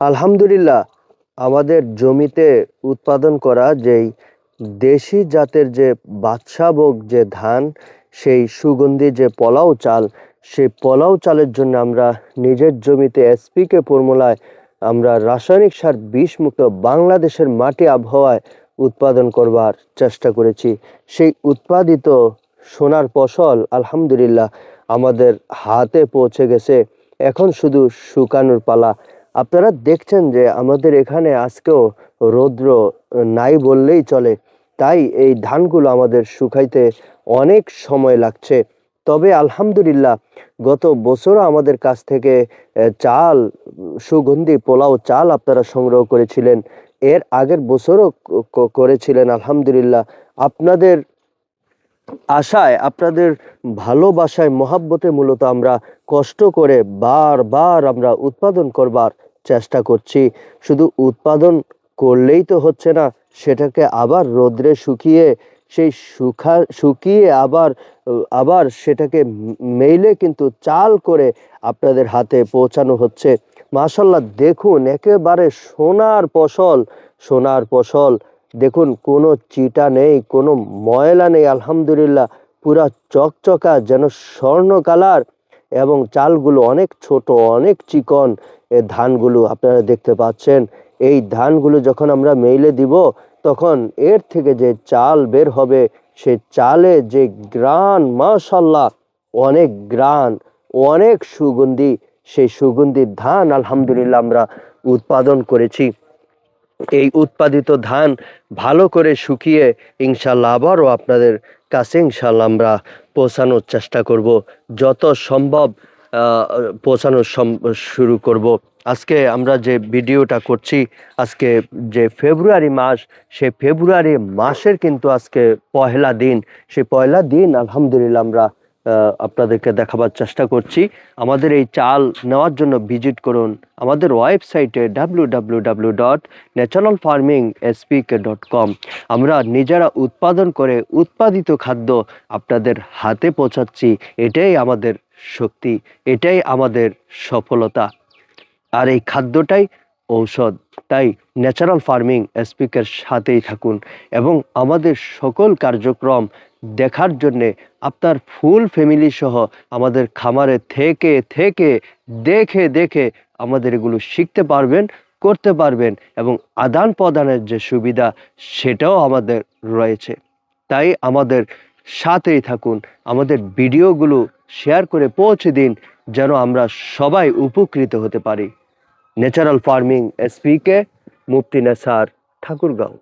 আলহামদুলিল্লাহ, আমাদের জমিতে উৎপাদন করা যেই দেশি জাতের যে বাদশাভোগ যে ধান, সেই সুগন্ধি, যে পলাও চাল, সেই পোলাও চালের জন্য আমরা নিজের জমিতে এসপিকে ফর্মুলায় আমরা রাসায়নিক সার বিষমুক্ত বাংলাদেশের মাটি আবহাওয়ায় উৎপাদন করবার চেষ্টা করেছি। সেই উৎপাদিত সোনার ফসল আলহামদুলিল্লাহ আমাদের হাতে পৌঁছে গেছে। এখন শুধু শুকানোর পালা আপনারা দেখছেন যে আমাদের এখানে আজকেও রৌদ্র নাই বললেই চলে। তাই এই ধানগুলো আমাদের শুকাইতে অনেক সময় লাগছে। তবে আলহামদুলিল্লাহ, গত বছরও আমাদের কাছ থেকে চাল, সুগন্ধি, পোলাও চাল আপনারা সংগ্রহ করেছিলেন। এর আগের বছরও করেছিলেন আলহামদুলিল্লাহ। আপনাদের আশায়, আপনাদের ভালোবাসায়, মহাব্বতে মূলত আমরা কষ্ট করে বারবার আমরা উৎপাদন করবার চেষ্টা করছি। শুধু উৎপাদন করলেই তো হচ্ছে না, সেটাকে আবার রোদ্রে শুকিয়ে, সেই শুকা, শুকিয়ে আবার আবার সেটাকে মেইলে কিন্তু চাল করে আপনাদের হাতে পৌঁছানো হচ্ছে। মাশাল্লাহ দেখুন, একেবারে সোনার ফসল সোনার ফসল। দেখুন, কোনো চিটা নেই, কোনো ময়লা নেই, আলহামদুলিল্লাহ। পুরা চকচকা যেন স্বর্ণ কালার এবং চালগুলো অনেক ছোট, অনেক চিকন। ধানগুলো আপনারা দেখতে পাচ্ছেন। এই ধানগুলো যখন আমরা মেইলে দিব, তখন এর থেকে যে চাল বের হবে সেই চালে যে গ্রান মাশাল্লাহ অনেক গ্রান, অনেক সুগন্ধি, সেই সুগন্ধি ধান আলহামদুলিল্লাহ আমরা উৎপাদন করেছি। এই উৎপাদিত ধান ভালো করে শুকিয়ে ইনশাল্লাহ আবারও আপনাদের কাছে ইনশাল্লাহ আমরা পৌঁছানোর চেষ্টা করব। যত সম্ভব সম- শুরু করব। আজকে আমরা যে ভিডিওটা করছি, আজকে যে ফেব্রুয়ারি মাস, সে ফেব্রুয়ারি মাসের কিন্তু আজকে পহেলা দিন। সে পয়লা দিন, আলহামদুলিল্লাহ, আমরা আপনাদেরকে দেখাবার চেষ্টা করছি। আমাদের এই চাল নেওয়ার জন্য ভিজিট করুন আমাদের ওয়েবসাইটে W W W dot natural farming SPK dot com আমরা নিজেরা উৎপাদন করে উৎপাদিত খাদ্য আপনাদের হাতে পৌঁছাচ্ছি। এটাই আমাদের শক্তি, এটাই আমাদের সফলতা। আর এই খাদ্যটাই ঔষধ। তাই ন্যাচারাল ফার্মিং এসপিকের সাথেই থাকুন এবং আমাদের সকল কার্যক্রম দেখার জন্যে আপনার ফুল ফ্যামিলি সহ আমাদের খামারে থেকে থেকে, দেখে দেখে আমাদের এগুলো শিখতে পারবেন, করতে পারবেন এবং আদান প্রদানের যে সুবিধা সেটাও আমাদের রয়েছে। তাই আমাদের সাথেই থাকুন। আমাদের ভিডিওগুলো শেয়ার করে পৌঁছে দিন যেন আমরা সবাই উপকৃত হতে পারি। Natural farming এসপিকে Mufti Nesar Thakurgaon.